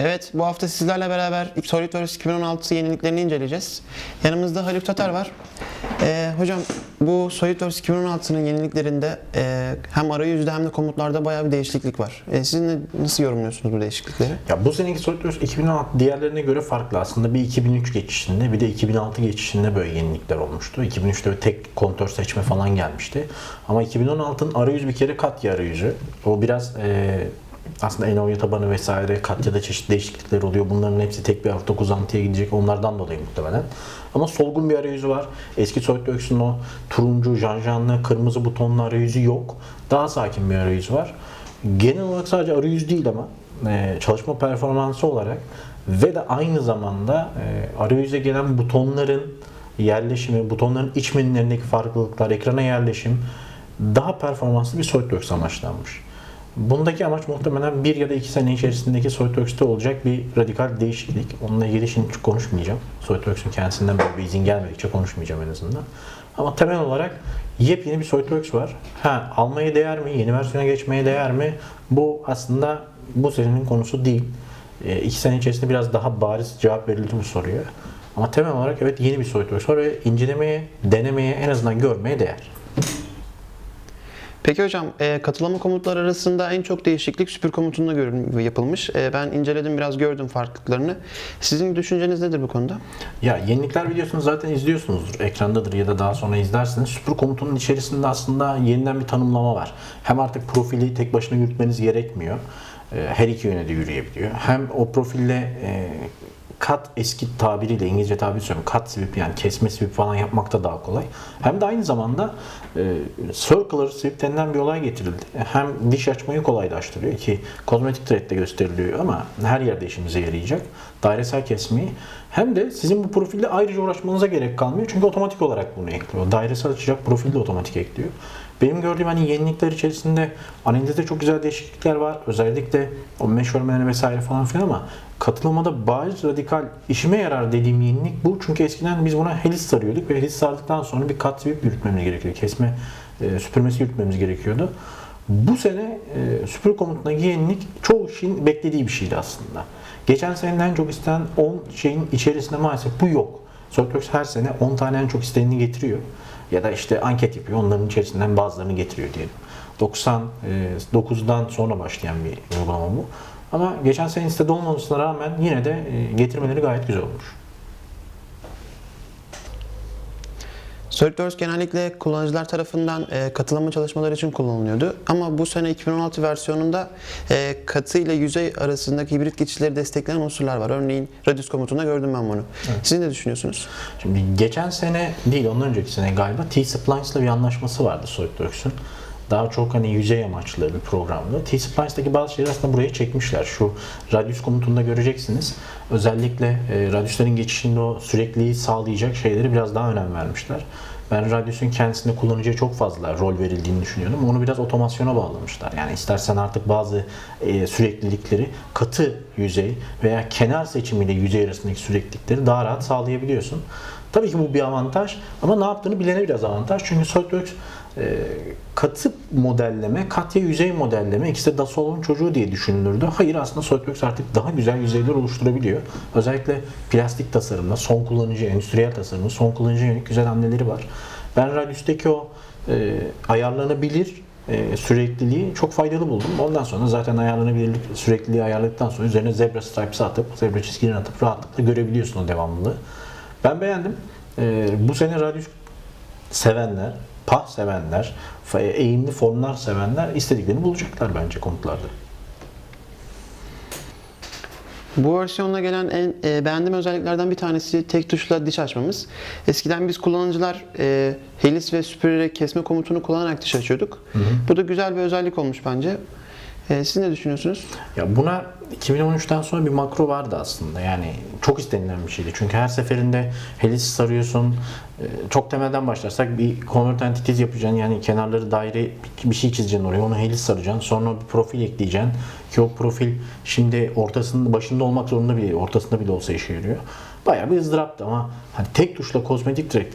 Evet, bu hafta sizlerle beraber SolidWorks 2016 yeniliklerini inceleyeceğiz. Yanımızda Haluk Tatar var. Ee, hocam, bu SolidWorks 2016'nın yeniliklerinde e, hem arayüzde hem de komutlarda bayağı bir değişiklik var. E, siz ne- nasıl yorumluyorsunuz bu değişiklikleri? Ya bu seneki SolidWorks 2016 diğerlerine göre farklı aslında. Bir 2003 geçişinde bir de 2006 geçişinde böyle yenilikler olmuştu. 2003'te böyle tek kontör seçme falan gelmişti. Ama 2016'nın arayüzü bir kere Katya arayüzü. O biraz e, aslında Enoya tabanı vesaire Katya'da çeşitli değişiklikler oluyor. Bunların hepsi tek bir ortak uzantıya gidecek. Onlardan dolayı muhtemelen. Ama solgun bir arayüzü var. Eski SolidWorks'un o turuncu, janjanlı, kırmızı butonlu arayüzü yok. Daha sakin bir arayüzü var. Genel olarak sadece arayüz değil ama e, çalışma performansı olarak ve de aynı zamanda e, arayüze gelen butonların yerleşimi, butonların iç menülerindeki farklılıklar, ekrana yerleşim daha performanslı bir SolidWorks amaçlanmış. Bundaki amaç muhtemelen bir ya da iki sene içerisindeki SolidWorks'te olacak bir radikal değişiklik. Onunla ilgili şimdi hiç konuşmayacağım. SolidWorks'un kendisinden böyle bir izin gelmedikçe konuşmayacağım en azından. Ama temel olarak yepyeni bir SolidWorks var. Ha, almaya değer mi? Yeni versiyona geçmeye değer mi? Bu aslında bu senenin konusu değil. E, iki sene içerisinde biraz daha bariz cevap verildi bu soruya. Ama temel olarak evet yeni bir SolidWorks var ve incelemeye, denemeye, en azından görmeye değer. Peki hocam, e, katılama komutları arasında en çok değişiklik süpür komutunda yapılmış. E, ben inceledim, biraz gördüm farklılıklarını. Sizin düşünceniz nedir bu konuda? Ya yenilikler videosunu zaten izliyorsunuzdur. Ekrandadır ya da daha sonra izlersiniz. Süpür komutunun içerisinde aslında yeniden bir tanımlama var. Hem artık profili tek başına yürütmeniz gerekmiyor. Ee, Her iki yöne de yürüyebiliyor. Hem o profille e, cut eski tabiriyle İngilizce tabir söylüyorum. Cut sweep yani kesme sweep falan yapmak da daha kolay. Hem de aynı zamanda e, circular sweep denilen bir olay getirildi. Hem diş açmayı kolaylaştırıyor ki kozmetik trade'de gösteriliyor ama her yerde işimize yarayacak. Dairesel kesmeyi hem de sizin bu profille ayrıca uğraşmanıza gerek kalmıyor. Çünkü otomatik olarak bunu ekliyor. Dairesel açacak profil de otomatik ekliyor. Benim gördüğüm hani yenilikler içerisinde analizde çok güzel değişiklikler var. Özellikle o measurement vesaire falan filan ama katılımada bariz radikal işime yarar dediğim yenilik bu. Çünkü eskiden biz buna helis sarıyorduk ve helis sardıktan sonra bir kat yürütmemiz gerekiyordu. Kesme e, süpürmesi yürütmemiz gerekiyordu. Bu sene e, süpür komutundaki yenilik çoğu kişinin beklediği bir şeydi aslında. Geçen seneden en çok istenen 10 şeyin içerisinde maalesef bu yok. SolidWorks her sene 10 tane en çok isteneni getiriyor. Ya da işte anket yapıyor. Onların içerisinden bazılarını getiriyor diyelim. 99'dan sonra başlayan bir uygulama bu. Ama geçen sene istedi olmamasına rağmen yine de e, getirmeleri gayet güzel olmuş. SolidWorks genellikle kullanıcılar tarafından e, katılımı çalışmaları için kullanılıyordu. Ama bu sene 2016 versiyonunda e, katı ile yüzey arasındaki hibrit geçişleri destekleyen unsurlar var. Örneğin Radius komutunda gördüm ben bunu. Siz ne düşünüyorsunuz? Şimdi geçen sene değil ondan önceki sene galiba T-Splice'la bir anlaşması vardı SolidWorks'un. Daha çok hani yüzey amaçlı bir programdı. T-Splice'daki bazı şeyleri aslında buraya çekmişler. Şu Radius komutunda göreceksiniz. Özellikle e, Radius'ların geçişinde o sürekliliği sağlayacak şeyleri biraz daha önem vermişler. Ben Radius'un kendisinde kullanıcıya çok fazla rol verildiğini düşünüyordum. Onu biraz otomasyona bağlamışlar. Yani istersen artık bazı e, süreklilikleri katı yüzey veya kenar seçimiyle yüzey arasındaki süreklilikleri daha rahat sağlayabiliyorsun. Tabii ki bu bir avantaj ama ne yaptığını bilene biraz avantaj. Çünkü SolidWorks e, katı modelleme, katya yüzey modelleme ikisi de Dassault'un çocuğu diye düşünülürdü. Hayır aslında SolidWorks artık daha güzel yüzeyler oluşturabiliyor. Özellikle plastik tasarımda, son kullanıcı, endüstriyel tasarımda son kullanıcıya yönelik güzel hamleleri var. Ben Radius'taki o e, ayarlanabilir e, sürekliliği çok faydalı buldum. Ondan sonra zaten ayarlanabilirlik sürekliliği ayarladıktan sonra üzerine zebra stripes'ı atıp, zebra çizgilerini atıp rahatlıkla görebiliyorsun o devamlılığı. Ben beğendim. E, bu sene Radius sevenler, pah sevenler, eğimli formlar sevenler istediklerini bulacaklar bence komutlarda. Bu versiyonla gelen en e, beğendiğim özelliklerden bir tanesi tek tuşla diş açmamız. Eskiden biz kullanıcılar e, helis ve süpürerek kesme komutunu kullanarak diş açıyorduk. Bu da güzel bir özellik olmuş bence. E, siz ne düşünüyorsunuz? Ya buna 2013'ten sonra bir makro vardı aslında. Yani çok istenilen bir şeydi. Çünkü her seferinde helis sarıyorsun. Ee, Çok temelden başlarsak bir convert entities yapacaksın. Yani kenarları daire bir şey çizeceksin oraya. Onu helis saracaksın. Sonra bir profil ekleyeceksin. Ki o profil şimdi ortasında başında olmak zorunda bile ortasında bile olsa işe yarıyor. Bayağı bir ızdıraptı ama hani tek tuşla kozmetik direkt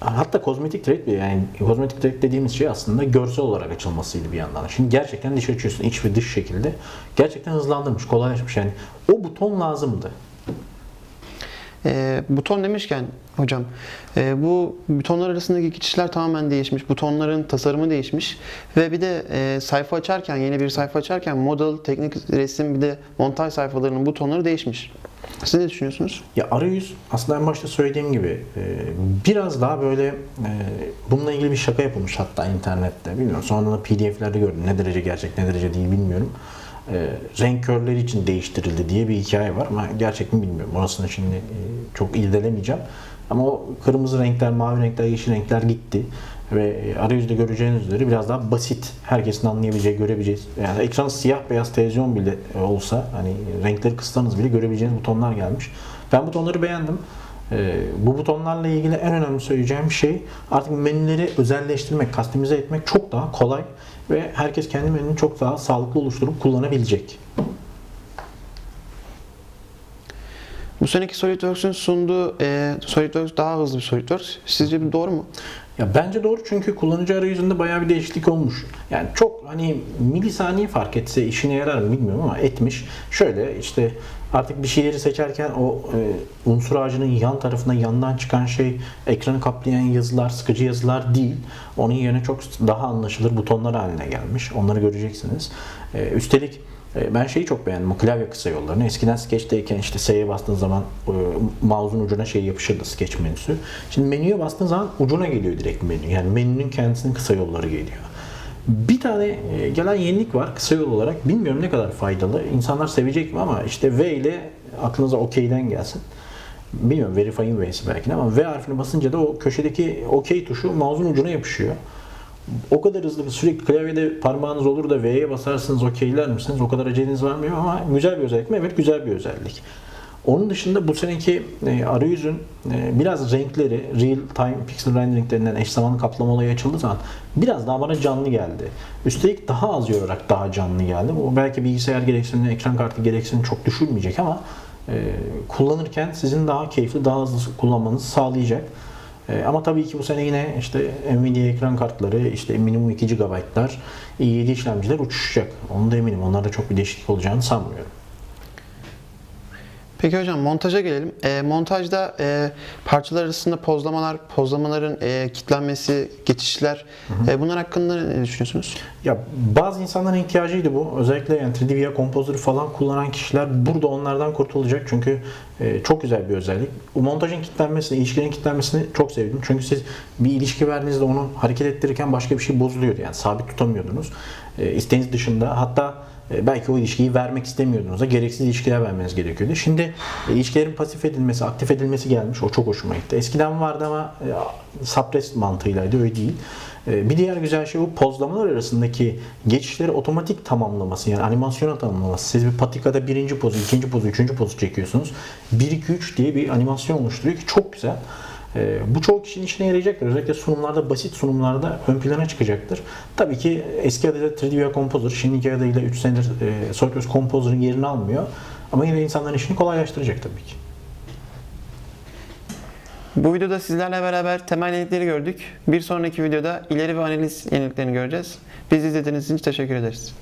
hatta kozmetik trade yani kozmetik trade dediğimiz şey aslında görsel olarak açılmasıydı bir yandan. Şimdi gerçekten diş açıyorsun iç ve dış şekilde. Gerçekten hızlandırmış, kolaylaşmış yani. O buton lazımdı. E, buton demişken hocam e, bu butonlar arasındaki geçişler tamamen değişmiş. Butonların tasarımı değişmiş ve bir de e, sayfa açarken yeni bir sayfa açarken model, teknik resim bir de montaj sayfalarının butonları değişmiş. Siz ne düşünüyorsunuz? Ya arayüz aslında en başta söylediğim gibi e, biraz daha böyle e, bununla ilgili bir şaka yapılmış hatta internette. Bilmiyorum sonra da pdf'lerde gördüm. Ne derece gerçek ne derece değil bilmiyorum. E, renk körleri için değiştirildi diye bir hikaye var ama gerçek mi bilmiyorum. Orasını şimdi e, çok irdelemeyeceğim. Ama o kırmızı renkler, mavi renkler, yeşil renkler gitti. Ve e, arayüzde göreceğiniz üzere biraz daha basit. Herkesin anlayabileceği, görebileceği. Yani ekran siyah beyaz televizyon bile olsa hani renkleri kıssanız bile görebileceğiniz butonlar gelmiş. Ben butonları beğendim. Ee, bu butonlarla ilgili en önemli söyleyeceğim şey artık menüleri özelleştirmek, kastimize etmek çok daha kolay ve herkes kendi menünü çok daha sağlıklı oluşturup kullanabilecek. Bu seneki SolidWorks'ün sunduğu e, SolidWorks daha hızlı bir SolidWorks. Sizce bu doğru mu? Ya bence doğru çünkü kullanıcı arayüzünde bayağı bir değişiklik olmuş. Yani çok hani milisaniye fark etse işine yarar mı bilmiyorum ama etmiş. Şöyle işte artık bir şeyleri seçerken o e, unsur ağacının yan tarafına yandan çıkan şey ekranı kaplayan yazılar, sıkıcı yazılar değil. Onun yerine çok daha anlaşılır butonlar haline gelmiş. Onları göreceksiniz. E, üstelik ben şeyi çok beğendim. Klavye kısa yollarını. Eskiden Sketch'teyken işte S'ye bastığın zaman e, mouse'un ucuna şey yapışırdı Sketch menüsü. Şimdi menüye bastığın zaman ucuna geliyor direkt menü. Yani menünün kendisinin kısa yolları geliyor. Bir tane e, gelen yenilik var kısa yol olarak. Bilmiyorum ne kadar faydalı. İnsanlar sevecek mi ama işte V ile aklınıza OK'den gelsin. Bilmiyorum Verify'in V'si belki ama V harfini basınca da o köşedeki OK tuşu mouse'un ucuna yapışıyor. O kadar hızlı sürekli klavyede parmağınız olur da V'ye basarsınız okeyler misiniz? O kadar aceleniz var mı? Ama güzel bir özellik mi? Evet güzel bir özellik. Onun dışında bu seneki e, arayüzün e, biraz renkleri, real time pixel rendering denilen eş zamanlı kaplama olayı açıldığı zaman biraz daha bana canlı geldi. Üstelik daha az yorarak daha canlı geldi. Bu belki bilgisayar gereksinimini, ekran kartı gereksinimini çok düşürmeyecek ama e, kullanırken sizin daha keyifli, daha hızlı kullanmanızı sağlayacak. E, Ama tabii ki bu sene yine işte Nvidia ekran kartları, işte minimum 2 GB'lar, i7 işlemciler uçuşacak. Onu da eminim. Onlarda çok bir değişiklik olacağını sanmıyorum. Peki hocam montaja gelelim. E, montajda e, parçalar arasında pozlamalar, pozlamaların e, kitlenmesi, geçişler e, bunlar hakkında ne düşünüyorsunuz? Ya bazı insanların ihtiyacıydı bu. Özellikle yani 3D Via Composer'ı falan kullanan kişiler burada onlardan kurtulacak. Çünkü e, çok güzel bir özellik. Bu montajın kilitlenmesini, ilişkilerin kilitlenmesini çok sevdim. Çünkü siz bir ilişki verdiğinizde onu hareket ettirirken başka bir şey bozuluyordu. Yani sabit tutamıyordunuz. E, isteğiniz dışında hatta belki o ilişkiyi vermek istemiyordunuz da gereksiz ilişkiler vermeniz gerekiyordu. Şimdi e, ilişkilerin pasif edilmesi, aktif edilmesi gelmiş. O çok hoşuma gitti. Eskiden vardı ama e, suppress mantığıylaydı öyle değil. E, Bir diğer güzel şey bu pozlamalar arasındaki geçişleri otomatik tamamlaması yani animasyona tamamlaması. Siz bir patikada birinci pozu, ikinci pozu, üçüncü pozu çekiyorsunuz. 1, 2, 3 diye bir animasyon oluşturuyor ki çok güzel. E, Bu çoğu kişinin işine yarayacaktır. Özellikle sunumlarda, basit sunumlarda ön plana çıkacaktır. Tabii ki eski adıyla 3D Via Composer, şimdiki adıyla 3 senedir e, SolidWorks Composer'ın yerini almıyor. Ama yine insanların işini kolaylaştıracak tabii ki. Bu videoda sizlerle beraber temel yenilikleri gördük. Bir sonraki videoda ileri ve analiz yeniliklerini göreceğiz. Bizi izlediğiniz için teşekkür ederiz.